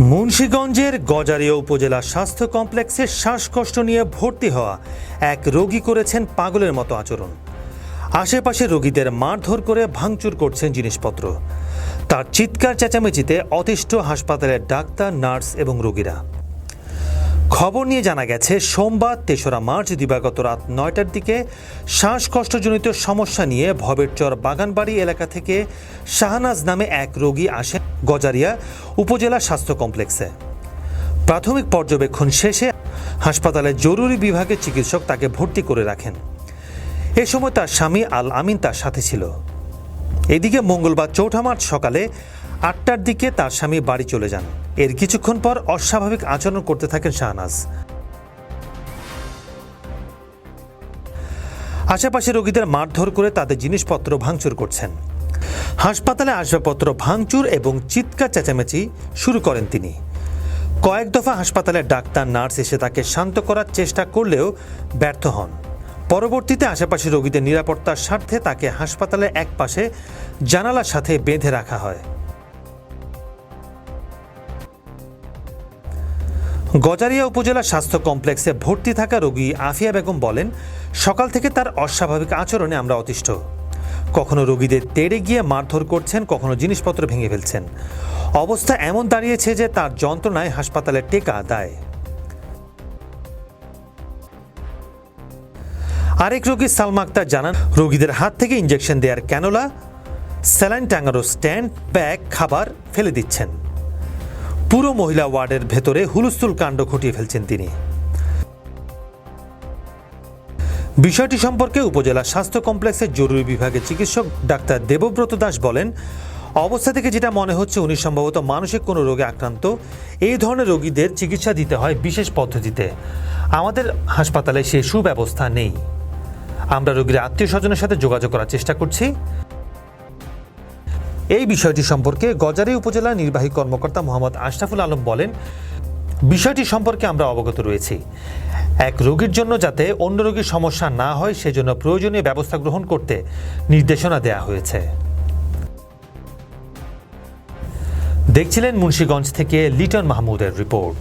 মুন্সীগঞ্জের গজারিয়া উপজেলা স্বাস্থ্য কমপ্লেক্সে শ্বাসকষ্ট নিয়ে ভর্তি হওয়া এক রোগী করেছেন পাগলের মতো আচরণ। আশেপাশে রোগীদের মারধর করে ভাঙচুর করছেন জিনিসপত্র। তার চিৎকার চেঁচামেচিতে অতিষ্ঠ হাসপাতালের ডাক্তার, নার্স এবং রোগীরা। খবর নিয়ে জানা গেছে, সোমবার তেসরা মার্চ দিবাগত রাত নয়টার দিকে শ্বাসকষ্টজনিত সমস্যা নিয়ে ভবেরচর বাগানবাড়ি এলাকা থেকে শাহনাজ নামে এক রোগী আসেন গজারিয়া উপজেলা স্বাস্থ্য কমপ্লেক্সে। প্রাথমিক পর্যবেক্ষণ শেষে হাসপাতালের জরুরি বিভাগের চিকিৎসক তাকে ভর্তি করে রাখেন। এ সময় তার স্বামী আল আমিন তার সাথে ছিল। এদিকে মঙ্গলবার চৌঠা মার্চ সকালে আটটার দিকে তার স্বামী বাড়ি চলে যান। এর কিছুক্ষণ পর অস্বাভাবিক আচরণ করতে থাকেন শাহনাজ। আশেপাশে রোগীদের মারধর করে তাদের জিনিসপত্র ভাঙচুর করছেন। হাসপাতালে আসবাবপত্র ভাঙচুর এবং চিৎকার চেঁচামেচি শুরু করেন তিনি। কয়েক দফা হাসপাতালের ডাক্তার, নার্স এসে তাকে শান্ত করার চেষ্টা করলেও ব্যর্থ হন। পরবর্তীতে আশেপাশে রোগীদের নিরাপত্তার স্বার্থে তাকে হাসপাতালের এক পাশে জানালার সাথে বেঁধে রাখা হয়। গজারিয়া উপজেলা স্বাস্থ্য কমপ্লেক্সে ভর্তি থাকা রোগী আফিয়া বেগম বলেন, সকাল থেকে তার অস্বাভাবিক আচরণে আমরা অতিষ্ঠ। কখনো রোগীদের তেড়ে গিয়ে মারধর করছেন, কখনো জিনিসপত্র ভেঙে ফেলছেন। অবস্থা এমন দাঁড়িয়েছে যে তার যন্ত্রণায় হাসপাতালের টেকা দেয় আরেক রোগী সালমা আক্তার জানান, রোগীদের হাত থেকে ইঞ্জেকশন দেওয়ার ক্যানোলা স্যালাইন টাঙানো স্ট্যান্ড, ব্যাগ, খাবার ফেলে দিচ্ছেন। পুরো মহিলা ওয়ার্ডের ভেতরে হুলস্থুল কাণ্ড ঘটিয়ে ফেলছেন তিনি। বিষয়টি সম্পর্কে উপজেলা স্বাস্থ্য কমপ্লেক্সের জরুরি বিভাগের চিকিৎসক ডাক্তার দেবব্রত দাস বলেন, অবস্থা থেকে যেটা মনে হচ্ছে, উনি সম্ভবত মানসিক কোনো রোগে আক্রান্ত। এই ধরনের রোগীদের চিকিৎসা দিতে হয় বিশেষ পদ্ধতিতে। আমাদের হাসপাতালে সে সুব্যবস্থা নেই। আমরা রোগীর আত্মীয় স্বজনের সাথে যোগাযোগ করার চেষ্টা করছি। এই বিষয়টি সম্পর্কে গজারি উপজেলা নির্বাহী কর্মকর্তা মোহাম্মদ আশরাফুল আলম বলেন, বিষয়টি সম্পর্কে আমরা অবগত রয়েছি। এক রোগীর জন্য যাতে অন্য রোগীর সমস্যা না হয়, সেজন্য প্রয়োজনীয় ব্যবস্থা গ্রহণ করতে নির্দেশনা দেওয়া হয়েছে। দেখছিলেন মুন্সীগঞ্জ থেকে লিটন মাহমুদের রিপোর্ট।